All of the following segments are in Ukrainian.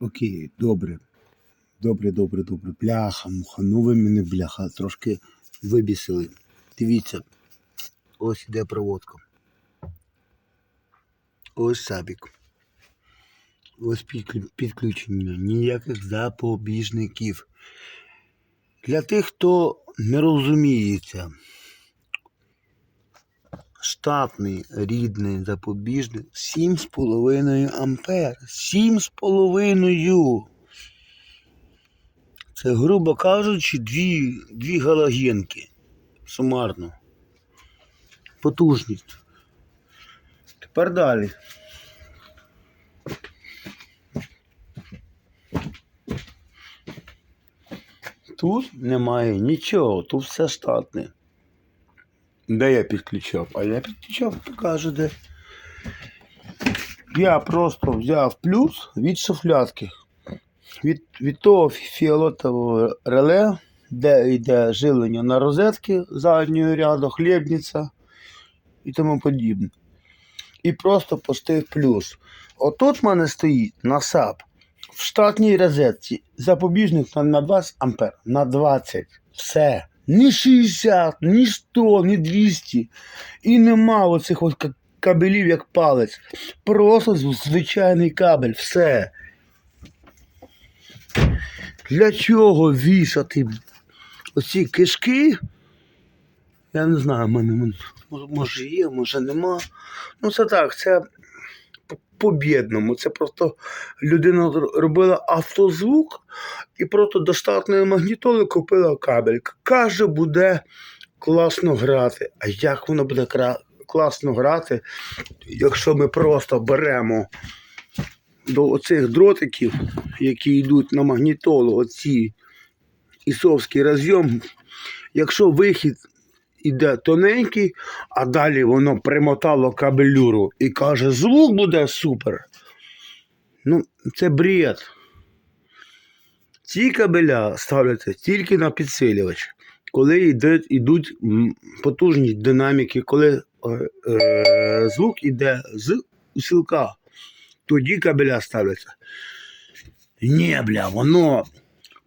Окей, добре. Добре, добре, добре. Бляха, муха. Ну ви мене бляха, трошки вибісили. Дивіться. Ось іде проводка. Ось сабік. Ось підключення. Ніяких запобіжників. Для тих, хто не розуміється, штатний рідний запобіжник 7,5 ампер. 7,5. Це, грубо кажучи, дві, дві галогенки. Сумарно. Потужність. Тепер далі. Тут немає нічого, тут все штатне. Де я підключав? А я підключав, покажу де. Я просто взяв плюс від шуфлятки. Від, від того фіолетового реле, де йде живлення на розетки заднього ряду, хлібниця і тому подібне. І просто пустив плюс. Отут в мене стоїть на САП в штатній розетці запобіжник на, на 20 ампер. На 20. Все. Ні 60, ні 100, ні 200. І нема оцих ка- кабелів, як палець. Просто звичайний кабель. Все. Для чого вішати оці кишки? Я не знаю, в мене, може є, може нема. Ну це так, це по-бідному. Це просто людина робила автозвук і просто до штатної магнітоли купила кабель. Каже, буде класно грати. А як воно буде класно грати, якщо ми просто беремо до оцих дротиків, які йдуть на магнітолу, оці ісовський розйом, якщо вихід іде тоненький, а далі воно примотало кабелюру і каже, звук буде супер. Ну, це бред. Ці кабеля ставляться тільки на підсилювач. Коли йде, йдуть потужні динаміки, коли е, е, звук йде з усілка, тоді кабеля ставляться. Ні, бля, воно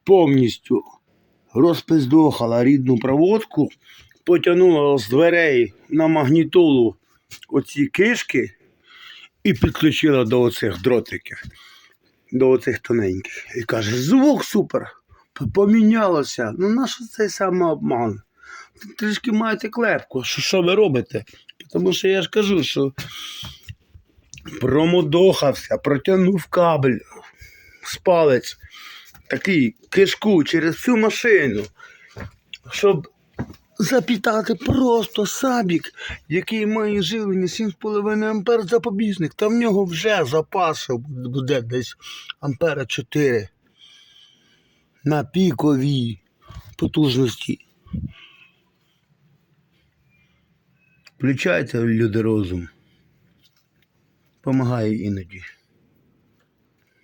повністю розпиздохало рідну проводку, потягнуло з дверей на магнітолу оці кишки і підключило до оцих дротиків, до оцих тоненьких. І каже, звук супер, помінялося. Ну нащо цей самообман? Трішки маєте клепку. Що, що ви робите? Тому що я ж кажу, що промодохався, протягнув кабель з палець, такий кишку через всю машину, щоб запітати просто сабік, який має живлення 7,5 ампер запобіжник. Та в нього вже запасу буде десь ампера 4 на піковій потужності. Включайте люди розум. Помагає іноді.